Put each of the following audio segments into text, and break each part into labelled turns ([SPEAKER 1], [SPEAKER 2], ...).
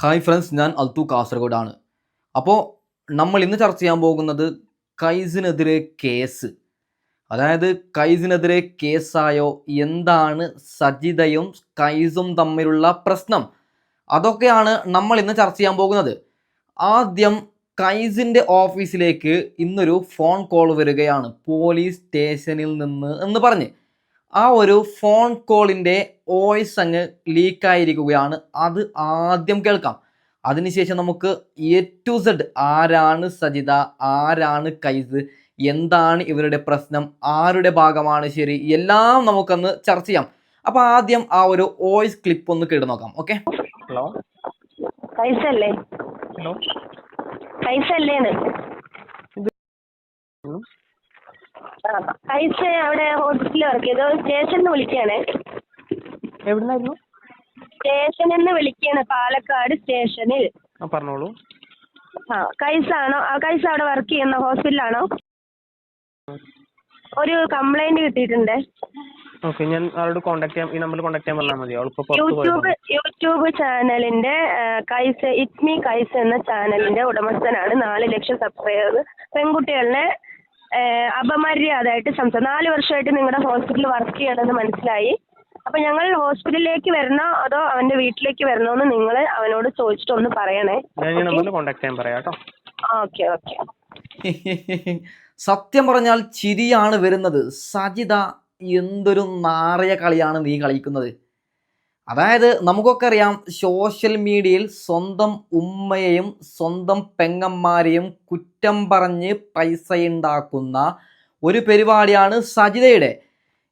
[SPEAKER 1] Hi friends ഞാൻ അൽത്തു കാസർഗോഡാണ്. അപ്പോൾ നമ്മൾ ഇന്ന് ചർച്ച ചെയ്യാൻ പോകുന്നത് കൈസിനെതിരെ കേസ്. അതായത് കൈസിനെതിരെ കേസായോ എന്താണ് സജിതയും കൈസും തമ്മിലുള്ള പ്രശ്നം? അതൊക്കെയാണ് നമ്മൾ ഇന്ന് ചർച്ച ചെയ്യാൻ പോകുന്നത്. ആദ്യം കൈസിന്റെ ഓഫീസിലേക്ക് ഇന്നൊരു ഫോൺ കോൾ വരികയാണ്. പോലീസ് സ്റ്റേഷനിൽ നിന്ന് എന്ന് പറഞ്ഞ്. ആ ഒരു ഫോൺ കോളിന്റെ വോയിസ് അങ്ങ് ലീക്കായിരിക്കുകയാണ് അത് ആദ്യം കേൾക്കാം. അതിനുശേഷം നമുക്ക് എ ടു സെഡ് ആരാണ് സജിത? ആരാണ് കൈസ്? എന്താണ് ഇവരുടെ പ്രശ്നം? ആരുടെ ഭാഗമാണ് ശരി? എല്ലാം നമുക്കൊന്ന് ചർച്ച ചെയ്യാം. അപ്പൊ ആദ്യം ആ ഒരു വോയിസ് ക്ലിപ്പ് ഒന്ന് കേട്ട് നോക്കാം ഓക്കെ
[SPEAKER 2] ഹലോ?
[SPEAKER 3] കൈസല്ലേ?
[SPEAKER 2] ഹലോ?
[SPEAKER 3] കൈസല്ലേന്ന്.
[SPEAKER 2] ഉം.
[SPEAKER 3] ആ, അവിടെ ഹോസ്പിറ്റലിൽ വർക്ക് ചെയ്തു. സ്റ്റേഷനിൽ നിന്ന് വിളിക്കുകയാണ്
[SPEAKER 2] എവിടുന്നായിരുന്നു?
[SPEAKER 3] സ്റ്റേഷനിൽ നിന്ന് വിളിക്കുകയാണ് പാലക്കാട് സ്റ്റേഷനിൽ
[SPEAKER 2] ആ പറഞ്ഞോളൂ.
[SPEAKER 3] ആ കൈസാണോ ആ കൈസ അവിടെ വർക്ക് ചെയ്യുന്ന ഹോസ്പിറ്റലാണോ ഒരു കംപ്ലൈന്റ് കിട്ടിയിട്ടുണ്ട്.
[SPEAKER 2] ഓക്കെ ഞാൻ അവളോട് കോൺടാക്ട് ചെയ്യാം. ഈ നമ്പറിൽ കോൺടാക്ട് ചെയ്യാൻ പറഞ്ഞാൽ മതി. പുറത്ത്
[SPEAKER 3] യൂട്യൂബ് യൂട്യൂബ് ചാനലിന്റെ ആ, കൈസ ഇറ്റ് മീ കൈസ എന്ന ചാനലിന്റെ ഉടമസ്ഥനാണ്. നാല് ലക്ഷം സബ്സ്ക്രൈബർ പെൺകുട്ടികളുടെ അപമര്യാദയായിട്ട് സംസാരം നാല് വർഷമായിട്ട് നിങ്ങളുടെ ഹോസ്പിറ്റലിൽ വർക്ക് ചെയ്യണമെന്ന് മനസ്സിലായി. അപ്പൊ ഞങ്ങൾ ഹോസ്പിറ്റലിലേക്ക് വരണോ അതോ അവന്റെ വീട്ടിലേക്ക് വരണോ എന്ന് നിങ്ങൾ അവനോട് ചോദിച്ചിട്ട് ഒന്ന് പറയണേ.
[SPEAKER 2] കോൺടാക്ട് ചെയ്യാൻ പറയാം കേട്ടോ.
[SPEAKER 3] ഓക്കെ ഓക്കെ
[SPEAKER 1] സത്യം പറഞ്ഞാൽ ചിരിയാണ് വരുന്നത്. സജിത എന്തൊരു നാറിയ കളിയാണ് നീ കളിക്കുന്നത്. അതായത് നമുക്കൊക്കെ അറിയാം സോഷ്യൽ മീഡിയയിൽ സ്വന്തം ഉമ്മയെയും സ്വന്തം പെങ്ങന്മാരെയും കുറ്റം പറഞ്ഞ് പൈസ ഉണ്ടാക്കുന്ന ഒരു പരിപാടിയാണ് സജിതയുടെ.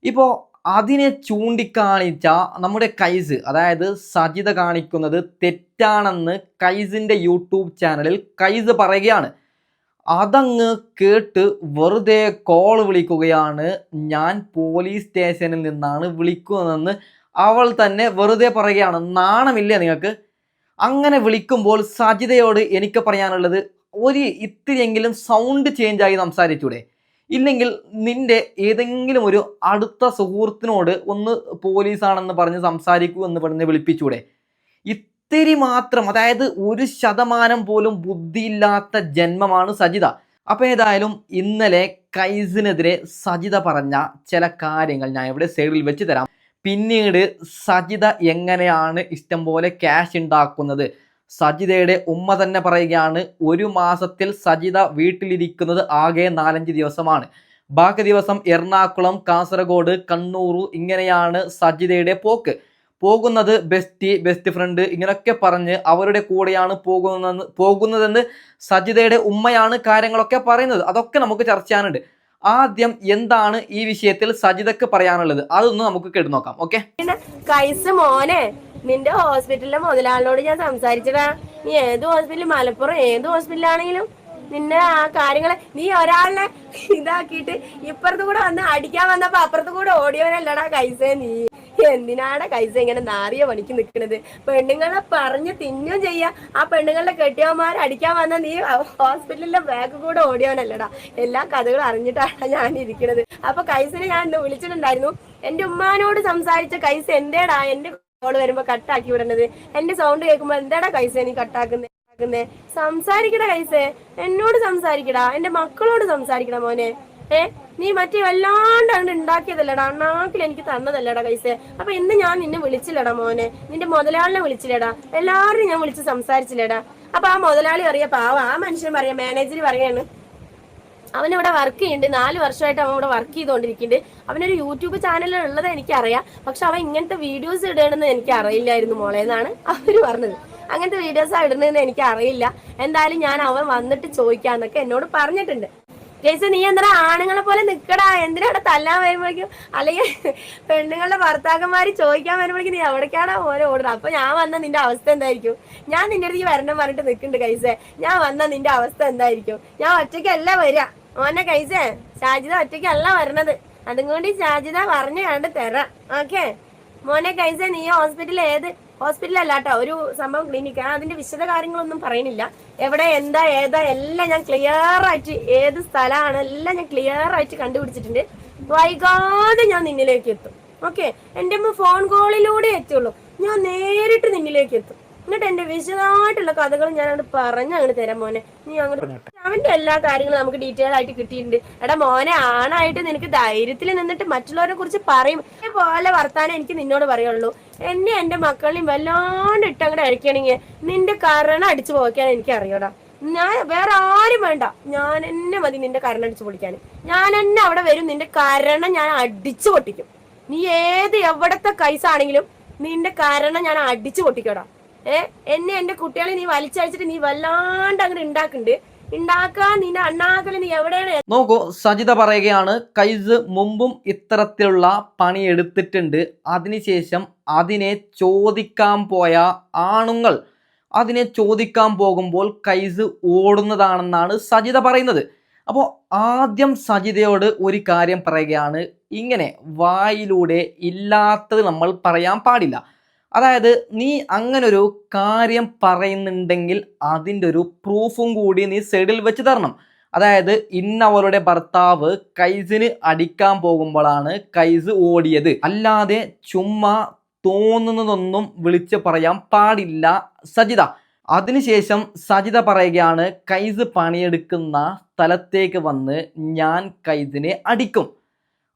[SPEAKER 1] ഇപ്പോൾ അതിനെ ചൂണ്ടിക്കാണിച്ച നമ്മുടെ കൈസ് അതായത് സജിത കാണിക്കുന്നത് തെറ്റാണെന്ന് കൈസിന്റെ യൂട്യൂബ് ചാനലിൽ കൈസ് പറയുകയാണ്. അതങ്ങ് കേട്ട് വെറുതെ കോൾ വിളിക്കുകയാണ്. ഞാൻ പോലീസ് സ്റ്റേഷനിൽ നിന്നാണ് വിളിക്കുന്നതെന്ന് അവൾ തന്നെ വെറുതെ പറയുകയാണ് നാണമില്ലേ നിങ്ങൾക്ക്. അങ്ങനെ വിളിക്കുമ്പോൾ സജിതയോട് എനിക്ക് പറയാനുള്ളത് ഒരു ഇത്തിരിയെങ്കിലും സൗണ്ട് ചേഞ്ച് ആയി സംസാരിച്ചൂടെ. ഇല്ലെങ്കിൽ നിന്റെ ഏതെങ്കിലും ഒരു അടുത്ത സുഹൃത്തിനോട് ഒന്ന് പോലീസാണെന്ന് പറഞ്ഞ് സംസാരിക്കൂ എന്ന് പറഞ്ഞ് വിളിപ്പിച്ചൂടെ. ഇത്തിരി മാത്രം അതായത് ഒരു ശതമാനം പോലും ബുദ്ധിയില്ലാത്ത ജന്മമാണ് സജിത. അപ്പോൾ ഏതായാലും ഇന്നലെ കൈസിനെതിരെ സജിത പറഞ്ഞ ചില കാര്യങ്ങൾ ഞാൻ ഇവിടെ സൈഡിൽ വെച്ച് തരാം. പിന്നീട് സജിത എങ്ങനെയാണ് ഇഷ്ടം പോലെ ക്യാഷ് ഉണ്ടാക്കുന്നത് സജിതയുടെ ഉമ്മ തന്നെ പറയുകയാണ് ഒരു മാസത്തിൽ സജിത വീട്ടിലിരിക്കുന്നത് ആകെ നാലഞ്ച് ദിവസമാണ്. ബാക്കി ദിവസം എറണാകുളം കാസർഗോഡ് കണ്ണൂർ ഇങ്ങനെയാണ് സജിതയുടെ പോക്ക്. പോകുന്നത് ബെസ്റ്റി ബെസ്റ്റ് ഫ്രണ്ട് ഇങ്ങനെയൊക്കെ പറഞ്ഞ് അവരുടെ കൂടെയാണ് പോകുന്നതെന്ന് പോകുന്നതെന്ന് സജിതയുടെ ഉമ്മയാണ് കാര്യങ്ങളൊക്കെ പറയുന്നത്. അതൊക്കെ നമുക്ക് ചർച്ച ചെയ്യാനുണ്ട്. ആദ്യം എന്താണ് ഈ വിഷയത്തിൽ സജിതക്ക് പറയാനുള്ളത്? അതൊന്ന് നമുക്ക് കേട്ട് നോക്കാം. ഓക്കെ
[SPEAKER 4] മോനെ നിന്റെ ഹോസ്പിറ്റലിലെ മുതലാളിനോട് ഞാൻ സംസാരിച്ചടാ നീ ഏത് ഹോസ്പിറ്റൽ മലപ്പുറം ഏത് ഹോസ്പിറ്റലാണെങ്കിലും നിന്നെ ആ കാര്യങ്ങളെ നീ ഒരാളിനെ ഇതാക്കിയിട്ട് ഇപ്പുറത്ത് കൂടെ വന്ന് അടിക്കാൻ വന്നപ്പോ അപ്പുറത്ത് കൂടെ ഓടിയവനല്ലടാ കൈസേ നീ. എന്തിനാണ് കൈസ ഇങ്ങനെ നാറിയ പണിക്ക് നിൽക്കുന്നത് പെണ്ണുങ്ങളെ പറഞ്ഞ് തിന്നും ചെയ്യാ. ആ പെണ്ണുങ്ങളുടെ കെട്ടിയവന്മാർ അടിക്കാൻ വന്ന നീ ഹോസ്പിറ്റലിലെ ബാഗ് കൂടെ ഓടിയവനല്ലടാ. എല്ലാ കഥകളും അറിഞ്ഞിട്ടാണ് ഞാൻ ഇരിക്കുന്നത് അപ്പൊ കൈസിനെ ഞാൻ ഇന്ന് വിളിച്ചിട്ടുണ്ടായിരുന്നു. എന്റെ ഉമ്മാനോട് സംസാരിച്ച കൈസ് എന്തേടാ എന്റെ കോൾ വരുമ്പോ കട്ടാക്കി വിടണത്. എന്റെ സൗണ്ട് കേൾക്കുമ്പോ എന്താടാ കൈസ നീ കട്ടാക്കുന്നേ കട്ടാക്കുന്നേ സംസാരിക്കടാ കൈസേ. എന്നോട് സംസാരിക്കടാ. എന്റെ മക്കളോട് സംസാരിക്കടാ മോനെ. ഏ നീ മറ്റേ വല്ലാണ്ട് അങ്ങോട്ട് ഉണ്ടാക്കിയതല്ലടാ. അണ്ണാക്കിൽ എനിക്ക് തന്നതല്ലടാ കൈസേ. അപ്പൊ ഇന്ന് ഞാൻ നിന്നെ വിളിച്ചില്ലടാ മോനെ. നിന്റെ മുതലാളിനെ വിളിച്ചില്ലടാ. എല്ലാവരും ഞാൻ വിളിച്ച് സംസാരിച്ചില്ലടാ. അപ്പൊ ആ മുതലാളി അറിയാ പാവ ആ മനുഷ്യൻ പറയാ മാനേജർ പറയാണ് അവൻ ഇവിടെ വർക്ക് ചെയ്യുന്നുണ്ട്. നാല് വർഷമായിട്ട് അവൻ ഇവിടെ വർക്ക് ചെയ്തുകൊണ്ടിരിക്കുന്നുണ്ട് അവനൊരു യൂട്യൂബ് ചാനൽ ഉള്ളത് എനിക്കറിയാം പക്ഷെ അവൻ ഇങ്ങനത്തെ വീഡിയോസ് ഇടണമെന്ന് എനിക്ക് അറിയില്ലായിരുന്നു മോളെ എന്നാണ് അവർ പറഞ്ഞത്. അങ്ങനത്തെ വീഡിയോസ് ഇടുന്നതെന്ന് എനിക്ക് അറിയില്ല എന്തായാലും ഞാൻ അവൻ വന്നിട്ട് ചോദിക്കാന്നൊക്കെ എന്നോട് പറഞ്ഞിട്ടുണ്ട്. ജയ്സ നീ എന്താ ആണുങ്ങളെ പോലെ നിക്കടാ? എന്തിനാ അവിടെ തല്ലാൻ വരുമ്പോഴേക്കും? അല്ലെങ്കിൽ പെണ്ണുങ്ങളുടെ ഭർത്താക്കന്മാര് ചോദിക്കാൻ വരുമ്പോഴേക്കും നീ എവിടേക്കാണോ ഓരോ ഓടുന്നത്? അപ്പൊ ഞാൻ വന്ന നിന്റെ അവസ്ഥ എന്തായിരിക്കും? ഞാൻ നിന്റെ അടുത്ത് വരണം പറഞ്ഞിട്ട് നിൽക്കുന്നുണ്ട് കൈസേ. ഞാൻ വന്ന നിന്റെ അവസ്ഥ എന്തായിരിക്കും? ഞാൻ ഒറ്റയ്ക്കല്ല വരിക. മോനെ കൈസേ ഷാജിത ഒറ്റയ്ക്കല്ല വരണത്. അതുകൊണ്ട് ഈ ഷാജിത പറഞ്ഞു കണ്ട് തരാം. ഓക്കെ? മോനെ കൈസേ നീ ഹോസ്പിറ്റലിൽ ഏത് ഹോസ്പിറ്റൽ അല്ല കേട്ടോ ഒരു സംഭവം ക്ലിനിക്ക്. അതിന്റെ വിശദ കാര്യങ്ങളൊന്നും പറയുന്നില്ല. എവിടെ എന്താ ഏതാ എല്ലാം ഞാൻ ക്ലിയർ ആയിട്ട് ഏത് സ്ഥലമാണ് എല്ലാം ഞാൻ ക്ലിയർ ആയിട്ട് കണ്ടുപിടിച്ചിട്ടുണ്ട്. വൈകാതെ ഞാൻ നിന്നിലേക്ക് എത്തും. ഓക്കെ? എന്റെ അമ്മ ഫോൺ കോളിലൂടെ എത്തുള്ളൂ. ഞാൻ നേരിട്ട് നിന്നിലേക്ക് എത്തും. എന്നിട്ട് എന്റെ വിശദമായിട്ടുള്ള കഥകൾ ഞാൻ അങ്ങോട്ട് പറഞ്ഞ് അങ്ങോട്ട് തരാം മോനെ. നീ അങ്ങോട്ട് അവന്റെ എല്ലാ കാര്യങ്ങളും നമുക്ക് ഡീറ്റെയിൽ ആയിട്ട് കിട്ടിയിട്ടുണ്ട്. എടാ മോനെ ആണായിട്ട് നിനക്ക് ധൈര്യത്തിൽ നിന്നിട്ട് മറ്റുള്ളവരെ കുറിച്ച് പറയും. പോലെ വർത്താനം എനിക്ക് നിന്നോട് പറയുള്ളൂ. എന്നെ എന്റെ മക്കളെയും വല്ലാണ്ട് ഇട്ട് അങ്ങോട്ട് അഴിക്കണെങ്കിൽ നിന്റെ കരണം അടിച്ചു പോക്കാൻ എനിക്ക് അറിയടാ. ഞാൻ വേറെ ആരും വേണ്ട. ഞാൻ എന്നെ മതി നിന്റെ കരണം അടിച്ചു പൊളിക്കാൻ. ഞാൻ എന്നെ അവിടെ വരും നിന്റെ കരണം ഞാൻ അടിച്ചു പൊട്ടിക്കും. നീ ഏത് എവിടത്തെ കൈസാണെങ്കിലും നിന്റെ കാരണം ഞാൻ അടിച്ചു പൊട്ടിക്കടാ. ഏ എന്നെ എന്റെ കുട്ടികളെ നീ വലിച്ചഴിച്ചിട്ട് നീ വല്ലാണ്ട് അങ്ങനെ ഉണ്ടാക്കുന്നുണ്ട്
[SPEAKER 1] നോക്കൂ സജിത പറയുകയാണ് കൈസ് മുമ്പും ഇത്തരത്തിലുള്ള പണി എടുത്തിട്ടുണ്ട്. അതിനുശേഷം അതിനെ ചോദിക്കാൻ പോയ ആണുങ്ങൾ അതിനെ ചോദിക്കാൻ പോകുമ്പോൾ കൈസ് ഓടുന്നതാണെന്നാണ് സജിത പറയുന്നത്. അപ്പോൾ ആദ്യം സജിതയോട് ഒരു കാര്യം പറയുകയാണ് ഇങ്ങനെ വായിലൂടെ ഇല്ലാത്തത് നമ്മൾ പറയാൻ പാടില്ല. അതായത് നീ അങ്ങനൊരു കാര്യം പറയുന്നുണ്ടെങ്കിൽ അതിന്റെ ഒരു പ്രൂഫും കൂടി നീ സൈഡിൽ വെച്ച് തരണം. അതായത് ഇന്നവളുടെ ഭർത്താവ് കൈസിന് അടിക്കാൻ പോകുമ്പോഴാണ് കൈസ് ഓടിയത്. അല്ലാതെ ചുമ്മാ തോന്നുന്നതൊന്നും വിളിച്ച് പറയാൻ പാടില്ല സജിത. അതിനുശേഷം സജിത പറയുകയാണ് കൈസ് പണിയെടുക്കുന്ന സ്ഥലത്തേക്ക് വന്ന് ഞാൻ കൈസിനെ അടിക്കും.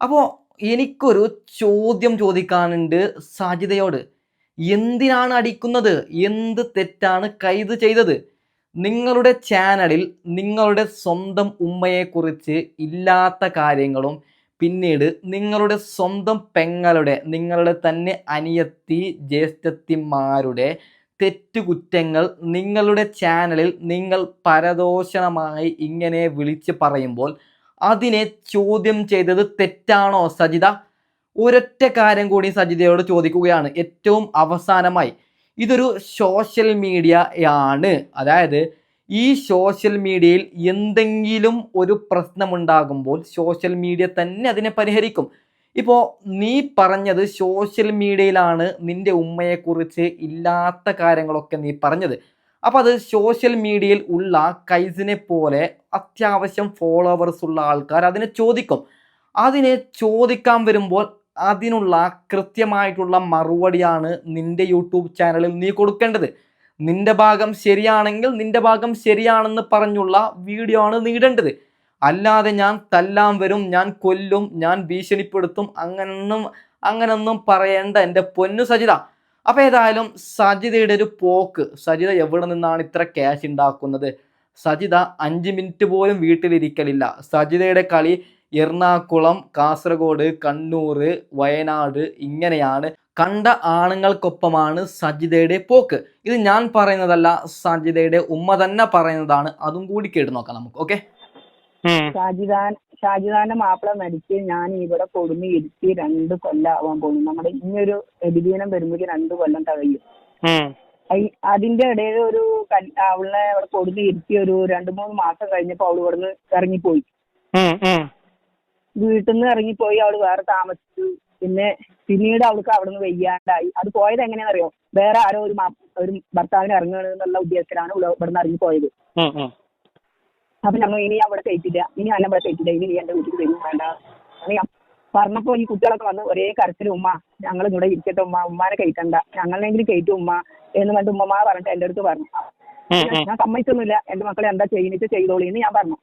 [SPEAKER 1] അപ്പോൾ എനിക്കൊരു ചോദ്യം ചോദിക്കാനുണ്ട് സജിതയോട്. എന്തിനാണ് അടിക്കുന്നത്? എന്ത് തെറ്റാണ് കൈത് ചെയ്തത്? നിങ്ങളുടെ ചാനലിൽ നിങ്ങളുടെ സ്വന്തം ഉമ്മയെക്കുറിച്ച് ഇല്ലാത്ത കാര്യങ്ങളും പിന്നീട് നിങ്ങളുടെ സ്വന്തം പെങ്ങളുടെ നിങ്ങളുടെ തന്നെ അനിയത്തി ജ്യേഷ്ഠത്തിമാരുടെ തെറ്റുകുറ്റങ്ങൾ നിങ്ങളുടെ ചാനലിൽ നിങ്ങൾ പരദോഷണമായി ഇങ്ങനെ വിളിച്ച് പറയുമ്പോൾ അതിനെ ചോദ്യം ചെയ്തത് തെറ്റാണോ സജിത? ഒരൊറ്റ കാര്യം കൂടി സജിതയോട് ചോദിക്കുകയാണ്. ഏറ്റവും അവസാനമായി. ഇതൊരു സോഷ്യൽ മീഡിയ ആണ് അതായത് ഈ സോഷ്യൽ മീഡിയയിൽ എന്തെങ്കിലും ഒരു പ്രശ്നമുണ്ടാകുമ്പോൾ സോഷ്യൽ മീഡിയ തന്നെ അതിനെ പരിഹരിക്കും. ഇപ്പോൾ നീ പറഞ്ഞത് സോഷ്യൽ മീഡിയയിലാണ് നിന്റെ ഉമ്മയെക്കുറിച്ച് ഇല്ലാത്ത കാര്യങ്ങളൊക്കെ നീ പറഞ്ഞത്. അപ്പോൾ അത് സോഷ്യൽ മീഡിയയിൽ ഉള്ള കൈസിനെ പോലെ അത്യാവശ്യം ഫോളോവേഴ്സ് ഉള്ള ആൾക്കാർ അതിനെ ചോദിക്കും. അതിനെ ചോദിക്കാൻ വരുമ്പോൾ അതിനുള്ള കൃത്യമായിട്ടുള്ള മറുപടിയാണ് നിന്റെ യൂട്യൂബ് ചാനലിൽ നീ കൊടുക്കേണ്ടത്. നിന്റെ ഭാഗം ശരിയാണെങ്കിൽ നിന്റെ ഭാഗം ശരിയാണെന്ന് പറഞ്ഞുള്ള വീഡിയോ ആണ് നീടേണ്ടത്. അല്ലാതെ ഞാൻ തല്ലാം വരും ഞാൻ കൊല്ലും ഞാൻ ഭീഷണിപ്പെടുത്തും അങ്ങനൊന്നും അങ്ങനൊന്നും പറയേണ്ട എന്റെ പൊന്നു സജിത. അപ്പോൾ ഏതായാലും സജിതയുടെ ഒരു പോക്ക് സജിത എവിടെ നിന്നാണ് ഇത്ര ക്യാഷ് ഉണ്ടാക്കുന്നത് സജിത അഞ്ച് മിനിറ്റ് പോലും വീട്ടിലിരിക്കലില്ല. സജിതയുടെ കളി എറണാകുളം കാസർഗോഡ് കണ്ണൂർ വയനാട് ഇങ്ങനെയാണ് കണ്ട ആണുങ്ങൾക്കൊപ്പമാണ് സജിതയുടെ പോക്ക്. ഇത് ഞാൻ പറയുന്നതല്ല സജിതയുടെ ഉമ്മ തന്നെ പറയുന്നതാണ്. അതും കൂടി കേട്ട് നോക്കാം നമുക്ക് ഓക്കെ?
[SPEAKER 5] ഷാജിദാൻ ഷാജിദാന്റെ മാപ്പിള മരിച്ച് ഞാൻ ഇവിടെ കൊടുന്ന് ഇരുത്തി രണ്ട് കൊല്ലം ആവാൻ പോകുന്നു. നമ്മുടെ ഇനിയൊരു എതിദീനം വരുമ്പോഴേക്ക് രണ്ട് കൊല്ലം തകയും. അതിന്റെ ഇടയിൽ ഒരു അവളെ ഇവിടെ കൊടുന്ന് ഇരുത്തി ഒരു രണ്ട് മൂന്ന് മാസം കഴിഞ്ഞപ്പോ അവൾ ഇവിടുന്ന് ഇറങ്ങിപ്പോയി. വീട്ടിൽ നിന്ന് ഇറങ്ങിപ്പോയി അവൾ വേറെ താമസിച്ചു. പിന്നെ പിന്നീട് അവൾക്ക് അവിടെ നിന്ന് വയ്യാണ്ടായി. അത് പോയത് എങ്ങനെയാണെന്നറിയോ? വേറെ ആരോ ഒരു ഒരു ഭർത്താവിന് ഇറങ്ങണം എന്നുള്ള ഉദ്ദേശത്തിലാണ് ഇവിടെ നിന്ന് ഇറങ്ങിപ്പോയത്. അപ്പൊ ഞങ്ങൾ ഇനി അവിടെ കയറ്റില്ല. ഇനി അന്നെ അവിടെ കയറ്റില്ല. ഇനി എന്റെ വീട്ടിൽ വരും വേണ്ട. പറഞ്ഞപ്പോ ഈ കുട്ടികളൊക്കെ വന്ന് ഒരേ കരച്ചിൽ ഉമ്മ ഞങ്ങൾ ഇവിടെ ഇരിക്കട്ടെ ഉമ്മ ഉമ്മാനെ കയറ്റണ്ട. ഞങ്ങളെങ്കിലും കയറ്റും ഉമ്മ എന്ന് പറഞ്ഞിട്ട് ഉമ്മമാ പറഞ്ഞിട്ട് എന്റെ അടുത്ത് പറഞ്ഞു. ഞാൻ സമ്മതിച്ചൊന്നുമില്ല. എന്റെ മക്കളെ എന്താ ചെയ്യുന്നിട്ട് ചെയ്തോളി എന്ന് ഞാൻ പറഞ്ഞു.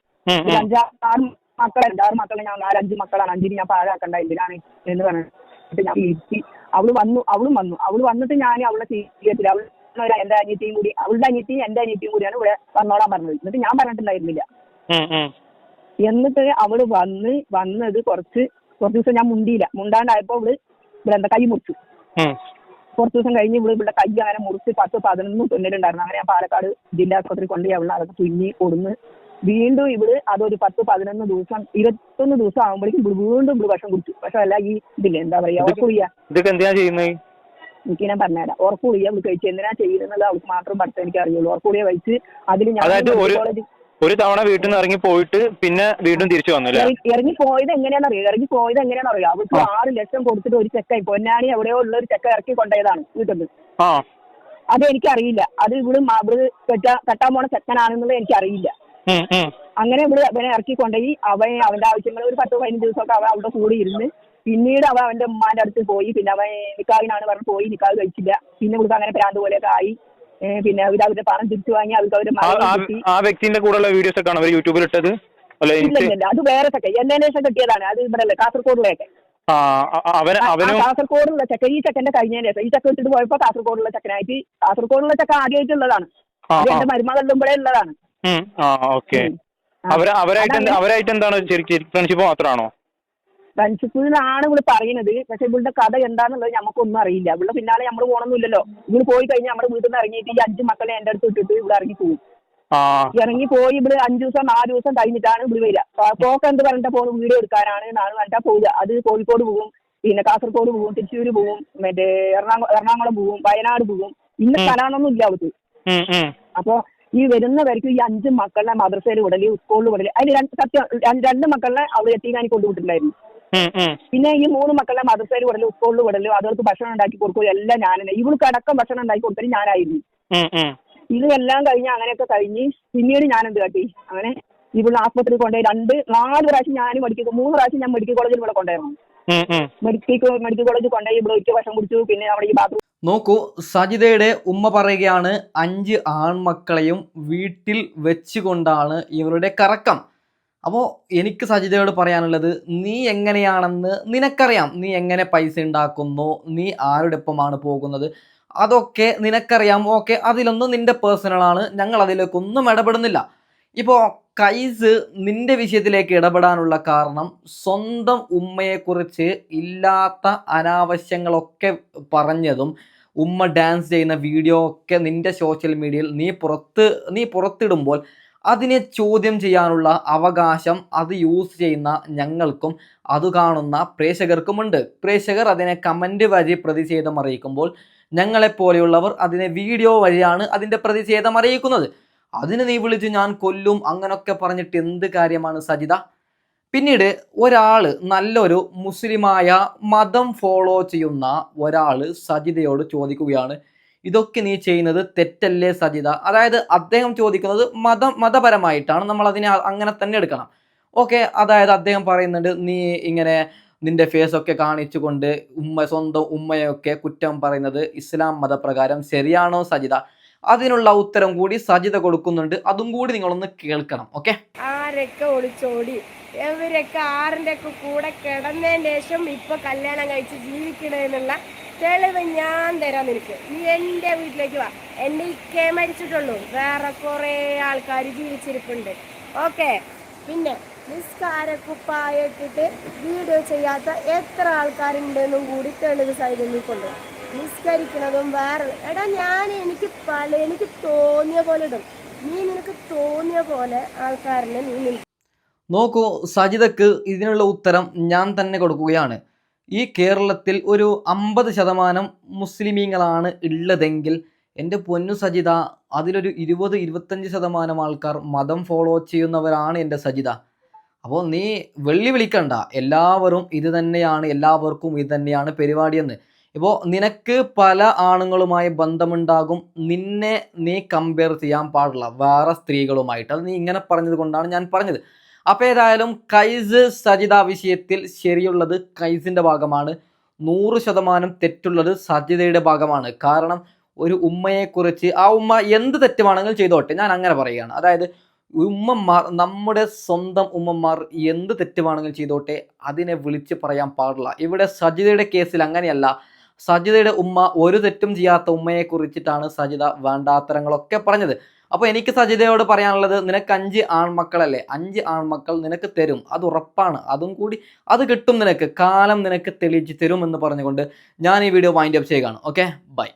[SPEAKER 5] അഞ്ചാറ് മക്കളെ ആറ് മക്കളെ ഞാൻ നാലഞ്ച് മക്കളാണ്. അഞ്ചിന് ഞാൻ പാഴാക്കണ്ട എന്തിനാണ് എന്ന് പറഞ്ഞിട്ട് ഞാൻ ഇരുത്തി. അവൾ വന്നു അവളും വന്നു. അവൾ വന്നിട്ട് ഞാൻ അവളെ ചെയ്യത്തില്ല അവൾ എന്റെ അനിയത്തിയും കൂടി അവളുടെ അനിയത്തിയും എന്റെ അനിയത്തിയും കൂടിയാണ് ഇവിടെ വന്നോളാൻ പറഞ്ഞത്. എന്നിട്ട് ഞാൻ പറഞ്ഞിട്ടുണ്ടായിരുന്നില്ല. എന്നിട്ട് അവൾ വന്ന് വന്നത് കുറച്ച് കുറച്ച് ദിവസം ഞാൻ മുണ്ടിയില്ല. മുണ്ടാണ്ടായപ്പോ അവൾ ഇവിടെ എന്താ കൈ മുറിച്ചു. കുറച്ച് ദിവസം കഴിഞ്ഞ് ഇവിടെ ഇവിടെ കൈ അങ്ങനെ മുറിച്ച് പത്ത് പതിനൊന്ന് തുന്നലുണ്ടായിരുന്നു. അങ്ങനെ ഞാൻ പാലക്കാട് ജില്ലാ ആശുപത്രി കൊണ്ടുപോയി അവളെ അതൊക്കെ തുന്നി കൊടുന്ന് വീണ്ടും ഇവിടെ അതൊരു പത്ത് പതിനൊന്ന് ദിവസം ഇരുപത്തൊന്ന് ദിവസം ആകുമ്പോഴേക്കും വീണ്ടും ഇവിടെ ഭക്ഷണം കുടിച്ചു. പക്ഷെ അല്ല ഈ ഇതില്ല എന്താ പറയാ ഉറപ്പുളിയ
[SPEAKER 2] ഇതൊക്കെ എന്തിനാ ചെയ്യുന്നത്
[SPEAKER 5] എനിക്ക് ഞാൻ പറഞ്ഞുതരാം. ഉറപ്പുളിയ അവൾ കഴിച്ച് എന്തിനാ ചെയ്യുന്നത് അവൾക്ക് മാത്രം പഠിത്തം എനിക്ക് അറിയുള്ളൂ ഉറപ്പുളിയ കഴിച്ച് അതിൽ ഞാൻ
[SPEAKER 2] ഒരു- തവണ വീട്ടിൽ നിന്ന് ഇറങ്ങി പോയിട്ട് പിന്നെ വീണ്ടും തിരിച്ചു വന്നു
[SPEAKER 5] ഇറങ്ങി- പോയത് എങ്ങനെയാണെന്ന് അറിയാം? ഇറങ്ങി പോയത് എങ്ങനെയാണെന്ന് അറിയാം?
[SPEAKER 2] അവർക്ക്.
[SPEAKER 5] ആറ് ലക്ഷം കൊടുത്തിട്ട് ഒരു ചെക്കായി. പൊന്നാനി എവിടെയോ ഉള്ള ഒരു ചെക്ക ഇറക്കി കൊണ്ടുപോയതാണ് വീട്ടിൽ നിന്ന് അത് എനിക്കറിയില്ല. അത് ഇവിടെ കെട്ടാ കെട്ടാൻ പോണ ചെക്കനാണെന്നുള്ളത് എനിക്കറിയില്ല. അങ്ങനെ ഇവിടെ അവനെ ഇറക്കിക്കൊണ്ടേ അവൻ അവന്റെ ആവശ്യങ്ങൾ ഒരു പത്ത് പതിനഞ്ച് ദിവസമൊക്കെ അവൻ അവിടെ കൂടി ഇരുന്ന് പിന്നീട് അവൻ അവന്റെ ഉമ്മാന്റെ അടുത്ത് പോയി. പിന്നെ അവൻ നിക്കാവിനാണ് പറഞ്ഞ് പോയി. നിക്കാവ് കഴിച്ചില്ല. പിന്നെ ഇവൾക്ക് അങ്ങനെ പ്രാന്ത് പോലെയൊക്കെ ആയി. പിന്നെ അവർ അവരുടെ പണം തിരിച്ചു വാങ്ങി അവർക്ക് അവരുടെ
[SPEAKER 6] ആ വ്യക്തിന്റെ കൂടെയുള്ള വീഡിയോസ് ഒക്കെ ആണ്? യൂട്യൂബിൽ ഇട്ടത്?
[SPEAKER 5] ഇല്ല അത് വേറെ ചെക്കൻ എൻ എൻ കിട്ടിയതാണ്. അത് ഇവിടെ അല്ലേ കാസർഗോഡിലേക്ക് കാസർഗോഡുള്ള ചെക്ക. ഈ ചെക്കന്റെ കഴിഞ്ഞതിന് ശേഷം ഈ ചെക്ക ഇട്ടിട്ട് പോയപ്പോ കാസർഗോഡുള്ള ചെക്കനായിട്ട് കാസർഗോഡുള്ള ചെക്ക ആദ്യമായിട്ടുള്ളതാണ്. എന്റെ മരുമകളിലുമ്പോഴേ ഉള്ളതാണ്
[SPEAKER 6] ആ ഓക്കെ.
[SPEAKER 5] ഉം. ആ.
[SPEAKER 6] അവർ അവരായിട്ട് എന്ത്-
[SPEAKER 5] അതങ്ങനെ
[SPEAKER 6] അവരായിട്ട് എന്താണ് ശരിക്കും ഫ്രണ്ട്ഷിപ്പ് മാത്രമാണോ
[SPEAKER 5] ഇവിടെ പറയുന്നത്. പക്ഷെ ഇവളുടെ കഥ എന്താണെന്നുള്ളത് നമുക്കൊന്നും അറിയില്ല. ഇവിടെ പിന്നാലെ നമ്മൾ പോകണമെന്നില്ലല്ലോ ഇവിടെ പോയി കഴിഞ്ഞാൽ നമ്മുടെ വീട്ടിൽ നിന്ന് ഇറങ്ങിയിട്ട് ഈ അഞ്ച് മക്കളെ എന്റെ അടുത്ത് ഇട്ടിട്ട് ഇവിടെ ഇറങ്ങി പോകും ഇറങ്ങി പോയി ഇവിടെ അഞ്ചു ദിവസം നാല് ദിവസം കഴിഞ്ഞിട്ടാണ് ഇവിടെ വരിക. പോക്ക് എന്ത് പറഞ്ഞിട്ട് പോകും വീഡിയോ എടുക്കാനാണ് നാളെ പറഞ്ഞിട്ടാ പോവുക. അത് കോഴിക്കോട് പോകും പിന്നെ കാസർഗോഡ് പോകും തൃശ്ശൂർ പോകും മറ്റേ എറണാകുളം എറണാകുളം പോകും വയനാട് പോകും ഇന്ന
[SPEAKER 6] ഉം.
[SPEAKER 5] സ്ഥലമാണെന്നൊന്നും ഇല്ല അവർക്ക്. അപ്പൊ ഈ വരുന്നവർക്ക് ഈ അഞ്ച് മക്കളെ മദ്രസയിൽ വിടൽ സ്കൂളിൽ വിടൽ അതിന് രണ്ട് സത്യം രണ്ട് മക്കളെ അവിടെ എത്തിക്കാനി കൊണ്ടുവിട്ടിട്ടുണ്ടായിരുന്നു. പിന്നെ ഈ മൂന്ന് മക്കളെ മദ്രസയിൽ വിടലും സ്കൂളിൽ വിടലും അതുകൾക്ക് ഭക്ഷണം ഉണ്ടാക്കി കൊടുക്കുകയും എല്ലാം ഞാൻ തന്നെ ഇവൾക്ക് അടക്കം ഭക്ഷണം ഉണ്ടാക്കി കൊടുത്തത് ഞാനായിരുന്നു
[SPEAKER 6] ഉം, ഉം.
[SPEAKER 5] ഇത് എല്ലാം കഴിഞ്ഞ് അങ്ങനെയൊക്കെ കഴിഞ്ഞ് പിന്നീട് ഞാൻ എന്ത് കാട്ടി അങ്ങനെ ഇവിടെ ആസ്പത്രി കൊണ്ടുപോയി രണ്ട് നാല് പ്രാവശ്യം ഞാൻ മെഡിക്കൽ മൂന്ന് പ്രാവശ്യം ഞാൻ മെഡിക്കൽ കോളേജിൽ ഇവിടെ
[SPEAKER 6] കൊണ്ടുപോയി.
[SPEAKER 5] മെഡിക്കൽ മെഡിക്കൽ കോളേജിൽ കൊണ്ടുപോയി ഇവിടെ ഒരിക്കൽ ഭക്ഷണം കുടിച്ചു പിന്നെ അവിടെ ഈ ബാത്റൂം
[SPEAKER 1] നോക്കൂ സജിതയുടെ ഉമ്മ പറയുകയാണ് അഞ്ച് ആൺമക്കളെയും വീട്ടിൽ വെച്ചുകൊണ്ടാണ് ഇവരുടെ കറക്കം. അപ്പോൾ എനിക്ക് സജിതയോട് പറയാനുള്ളത് നീ എങ്ങനെയാണെന്ന് നിനക്കറിയാം. നീ എങ്ങനെ പൈസ ഉണ്ടാക്കുന്നു? നീ ആരുടെ ഒപ്പമാണ് പോകുന്നത്? അതൊക്കെ നിനക്കറിയാം. ഓക്കെ അതിലൊന്നും നിന്റെ പേഴ്സണലാണ് ഞങ്ങൾ അതിലേക്കൊന്നും ഇടപെടുന്നില്ല. ഇപ്പോൾ കൈസ് നിന്റെ വിഷയത്തിലേക്ക് ഇടപെടാനുള്ള കാരണം സ്വന്തം ഉമ്മയെക്കുറിച്ച് ഇല്ലാത്ത അനാവശ്യങ്ങളൊക്കെ പറഞ്ഞതും ഉമ്മ ഡാൻസ് ചെയ്യുന്ന വീഡിയോ ഒക്കെ നിന്റെ സോഷ്യൽ മീഡിയയിൽ നീ പുറത്ത് നീ പുറത്തിടുമ്പോൾ അതിനെ ചോദ്യം ചെയ്യാനുള്ള അവകാശം അത് യൂസ് ചെയ്യുന്ന ഞങ്ങൾക്കും അത് കാണുന്ന പ്രേക്ഷകർക്കുമുണ്ട്. പ്രേക്ഷകർ അതിനെ കമന്റ് വഴി പ്രതിഷേധം അറിയിക്കുമ്പോൾ ഞങ്ങളെപ്പോലെയുള്ളവർ അതിനെ വീഡിയോ വഴിയാണ് അതിന്റെ പ്രതിഷേധം അറിയിക്കുന്നത്. അതിന് നീ വിളിച്ച് ഞാൻ കൊല്ലും അങ്ങനൊക്കെ പറഞ്ഞിട്ട് എന്ത് കാര്യമാണ് സജിത? പിന്നീട് ഒരാൾ നല്ലൊരു മുസ്ലിമായ മതം ഫോളോ ചെയ്യുന്ന ഒരാൾ സജിതയോട് ചോദിക്കുകയാണ്. ഇതൊക്കെ നീ ചെയ്യുന്നത് തെറ്റല്ലേ സജിത? അതായത് അദ്ദേഹം ചോദിക്കുന്നത് മതം മതപരമായിട്ടാണ് നമ്മൾ അതിനെ അങ്ങനെ തന്നെ എടുക്കണം. ഓക്കെ അതായത് അദ്ദേഹം പറയുന്നുണ്ട് നീ ഇങ്ങനെ നിന്റെ ഫേസ് ഫേസൊക്കെ കാണിച്ചുകൊണ്ട് ഉമ്മ സ്വന്തം ഉമ്മയൊക്കെ കുറ്റം പറയുന്നത് ഇസ്ലാം മതപ്രകാരം ശരിയാണോ സജിത? അതിനുള്ള ഉത്തരം കൂടി സജിത കൊടുക്കുന്നുണ്ട്. അതും കൂടി നിങ്ങളൊന്ന് കേൾക്കണം ഓക്കെ?
[SPEAKER 4] ആരൊക്കെ ഒളിച്ചോടി? ഇവരൊക്കെ ആറിന്റെ ഒക്കെ കൂടെ കിടന്നതിന് ശേഷം ഇപ്പൊ കല്യാണം കഴിച്ച് ജീവിക്കണെന്നുള്ള തെളിവ് ഞാൻ തരാം നിനക്ക്. നീ എന്റെ വീട്ടിലേക്ക് വാ. എന്റെ ഇക്കേ മരിച്ചിട്ടുള്ളൂ. വേറെ കുറെ ആൾക്കാർ ജീവിച്ചിരിപ്പുണ്ട്. ഓക്കെ? പിന്നെ നിസ്കാരക്കുപ്പായിട്ടിട്ട് വീഡിയോ ചെയ്യാത്ത എത്ര ആൾക്കാരുണ്ടെന്നും കൂടി തെളിവ് സൈഡിൽ കൊണ്ട് നിസ്കരിക്കണതും വേറെ. എടാ ഞാൻ എനിക്ക് പല എനിക്ക് തോന്നിയ പോലെ ഇടും. നീ നിനക്ക് തോന്നിയ പോലെ ആൾക്കാരനെ നീ നിൽക്കും.
[SPEAKER 1] നോക്കൂ സജിതക്ക് ഇതിനുള്ള ഉത്തരം ഞാൻ തന്നെ കൊടുക്കുകയാണ്. ഈ കേരളത്തിൽ ഒരു അമ്പത് ശതമാനം മുസ്ലിമീങ്ങളാണ് ഉള്ളതെങ്കിൽ എന്റെ പൊന്നു സജിത അതിലൊരു ഇരുപത് ഇരുപത്തഞ്ച് ശതമാനം ആൾക്കാർ മതം ഫോളോ ചെയ്യുന്നവരാണ് എന്റെ സജിത. അപ്പോൾ നീ വെള്ളി വിളിക്കണ്ട എല്ലാവരും ഇത് തന്നെയാണ് എല്ലാവർക്കും ഇത് തന്നെയാണ് പരിപാടിയെന്ന്. ഇപ്പോൾ നിനക്ക് പല ആണുങ്ങളുമായി ബന്ധമുണ്ടാകും. നിന്നെ നീ കമ്പയർ ചെയ്യാൻ പാടില്ല. വേറെ സ്ത്രീകളുമായിട്ട്. അത് നീ ഇങ്ങനെ പറഞ്ഞത് കൊണ്ടാണ് ഞാൻ പറഞ്ഞത്. അപ്പോൾ ഏതായാലും കൈസ് സജിത വിഷയത്തിൽ ശരിയുള്ളത് കൈസിന്റെ ഭാഗമാണ്. നൂറ് ശതമാനം തെറ്റുള്ളത് സജിതയുടെ ഭാഗമാണ്. കാരണം ഒരു ഉമ്മയെക്കുറിച്ച് ആ ഉമ്മ എന്ത് തെറ്റുമാണെങ്കിലും ചെയ്തോട്ടെ. ഞാൻ അങ്ങനെ പറയുകയാണ്. അതായത് ഉമ്മമാർ നമ്മുടെ സ്വന്തം ഉമ്മമാർ എന്ത് തെറ്റുമാണെങ്കിലും ചെയ്തോട്ടെ. അതിനെ വിളിച്ച് പറയാൻ പാടില്ല. ഇവിടെ സജിതയുടെ കേസിൽ അങ്ങനെയല്ല. സജിതയുടെ ഉമ്മ ഒരു തെറ്റും ചെയ്യാത്ത ഉമ്മയെ കുറിച്ചിട്ടാണ് സജിത വേണ്ടാത്തരങ്ങളൊക്കെ പറഞ്ഞത്. അപ്പോൾ എനിക്ക് സജിതയോട് പറയാനുള്ളത് നിനക്ക് അഞ്ച് ആൺമക്കളല്ലേ? അഞ്ച് ആൺമക്കൾ നിനക്ക് തരും. അത് ഉറപ്പാണ്. അതും കൂടി അത് കിട്ടും നിനക്ക്. കാലം നിനക്ക് തെളിയിച്ച് തരും എന്ന് പറഞ്ഞുകൊണ്ട് ഞാൻ ഈ വീഡിയോ വൈൻഡ് അപ്പ് ചെയ്യുകയാണ്. Okay bye